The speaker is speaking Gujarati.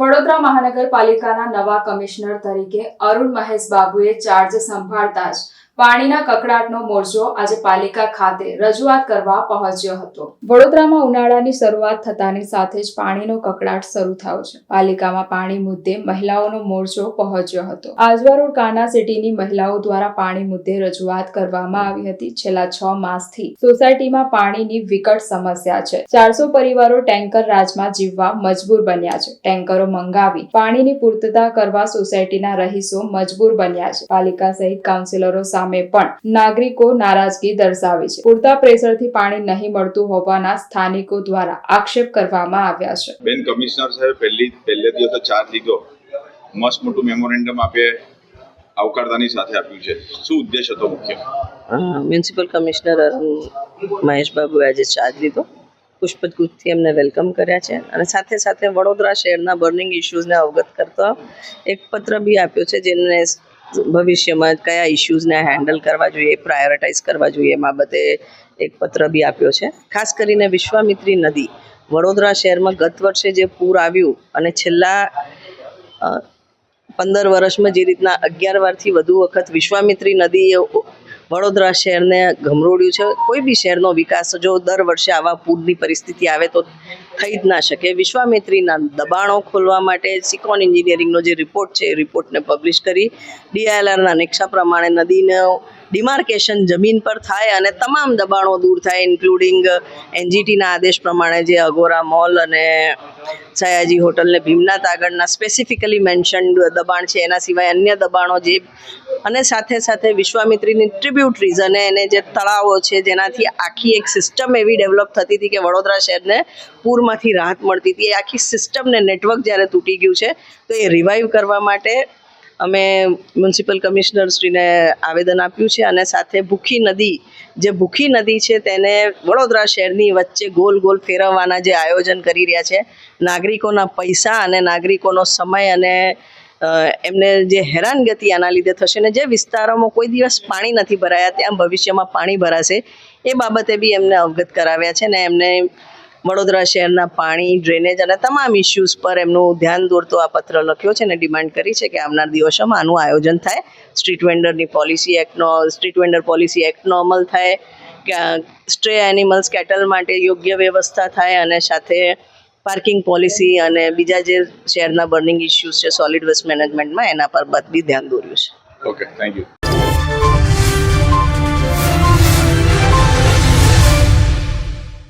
વડોદરા મહાનગરપાલિકાના નવા કમિશનર તરીકે અરુણ મહેશ બાબુએ ચાર્જ સંભાળતા જ પાણીના કકડાટનો મોરચો આજે પાલિકા ખાતે રજૂઆત કરવા પહોંચ્યો હતો. વડોદરામાં ઉનાળાની શરૂઆત થતાની સાથે જ પાણીનો કકડાટ શરૂ થયો છે. પાલિકામાં પાણી મુદ્દે મહિલાઓનો મોરચો પહોંચ્યો હતો. આજવા કાના સિટીની મહિલાઓ દ્વારા પાણી મુદ્દે રજૂઆત કરવામાં આવી હતી. છેલ્લા છ માસથી સોસાયટીમાં પાણીની વિકટ સમસ્યા છે. ચારસો પરિવારો ટેન્કર રાજમાં જીવવા મજબૂર બન્યા છે. ટેન્કરો મંગાવી પાણીની પૂર્તતા કરવા સોસાયટીના રહીશો મજબૂર બન્યા છે. પાલિકા સહિત કાઉન્સિલરો સામે પણ નાગરિકો નારાજગી દર્શાવી છે. પૂરતા પ્રેશરથી પાણી નહીં મળતું હોવાના સ્થાનિકો દ્વારા આક્ષેપ કરવામાં આવ્યા છે. બેન કમિશનર સાહેબ પહેલી પહેલે દિવસે ચાર્જ લીધો મસ્ત મોટું મેમોરેન્ડમ આપે આવકારતાની સાથે આપ્યું છે. શું ઉદ્દેશ હતો મુખ્ય? મ્યુનિસિપલ કમિશનર મહેશ બાબુએ આજે ચાર્જ લીધો. પુષ્પગુથથી એમને વેલકમ કર્યા છે. અને સાથે સાથે વડોદરા શહેરના બર્નિંગ ઇશ્યુઝને અવગત કરતો એક પત્ર બી આપ્યો છે જેને ભવિષ્યમાં કયા ઇશ્યુઝને હેન્ડલ કરવા જોઈએ પ્રાયોરિટાઇઝ કરવા જોઈએ એ બાબતે એક પત્ર બી આપ્યો છે. ખાસ કરીને વિશ્વામિત્રી નદી. વડોદરા શહેરમાં ગત વર્ષે જે પૂર આવ્યું અને છેલ્લા પંદર વર્ષમાં જે રીતના અગિયાર વારથી વધુ વખત વિશ્વામિત્રી નદીએ વડોદરા શહેરને ગમરોડ્યું છે. કોઈ બી શહેરનો વિકાસ જો દર વર્ષે આવા પૂરની પરિસ્થિતિ આવે તો થઈ જ ના શકે. વિશ્વામિત્રીના દબાણો ખોલવા માટે સિકોન એન્જિનિયરિંગનો જે રિપોર્ટ છે, એ રિપોર્ટને પબ્લિશ કરી ડીઆઈએલઆરના નકશા પ્રમાણે નદીનો ડિમાર્કેશન જમીન પર થાય અને તમામ દબાણો દૂર થાય ઇન્ક્લુડિંગ એનજીટીના આદેશ પ્રમાણે જે અગોરા મોલ અને સયાજી હોટલને ભીમનાથ આગળના સ્પેસિફિકલી મેન્શન દબાણ છે. એના સિવાય અન્ય દબાણો જે અને સાથે સાથે વિશ્વામિત્રીની ટ્રિબ્યુટરીઝ અને એને જે તળાવો છે, જેનાથી આખી એક સિસ્ટમ એવી ડેવલપ થતી હતી કે વડોદરા શહેરને પૂરમાંથી રાહત મળતી હતી. એ આખી સિસ્ટમને નેટવર્ક જ્યારે તૂટી ગયું છે, તો એ રિવાઈવ કરવા માટે અમે મ્યુનિસિપલ કમિશનરશ્રીને આવેદન આપ્યું છે અને સાથે ભૂખી નદી, જે ભૂખી નદી છે તેને વડોદરા શહેરની વચ્ચે ગોલ ગોલ ફેરવવાના જે આયોજન કરી રહ્યા છે, નાગરિકોના પૈસા અને નાગરિકોનો સમય અને એમને જે હેરાનગતિ આના લીધે થશે ને જે વિસ્તારોમાં કોઈ દિવસ પાણી નથી ભરાયા, ત્યાં ભવિષ્યમાં પાણી ભરાશે, એ બાબતે બી એમને અવગત કરાવ્યા છે ને એમને વડોદરા શહેરના પાણી ડ્રેનેજ અને તમામ ઇસ્યુઝ પર એમનું ધ્યાન દોરતો આ પત્ર લખ્યો છે અને ડિમાન્ડ કરી છે કે આવનાર દિવસોમાં આનું આયોજન થાય. સ્ટ્રીટ વેન્ડરની પોલિસી એક્ટનો સ્ટ્રીટ વેન્ડર પોલિસી એક્ટનો અમલ થાય. સ્ટ્રે એનિમલ્સ કેટલ માટે યોગ્ય વ્યવસ્થા થાય અને સાથે પાર્કિંગ પોલિસી અને બીજા જે શહેરના બર્નિંગ ઇસ્યુઝ છે સોલિડ વેસ્ટ મેનેજમેન્ટમાં એના પર બી ધ્યાન દોર્યું છે. Okay thank you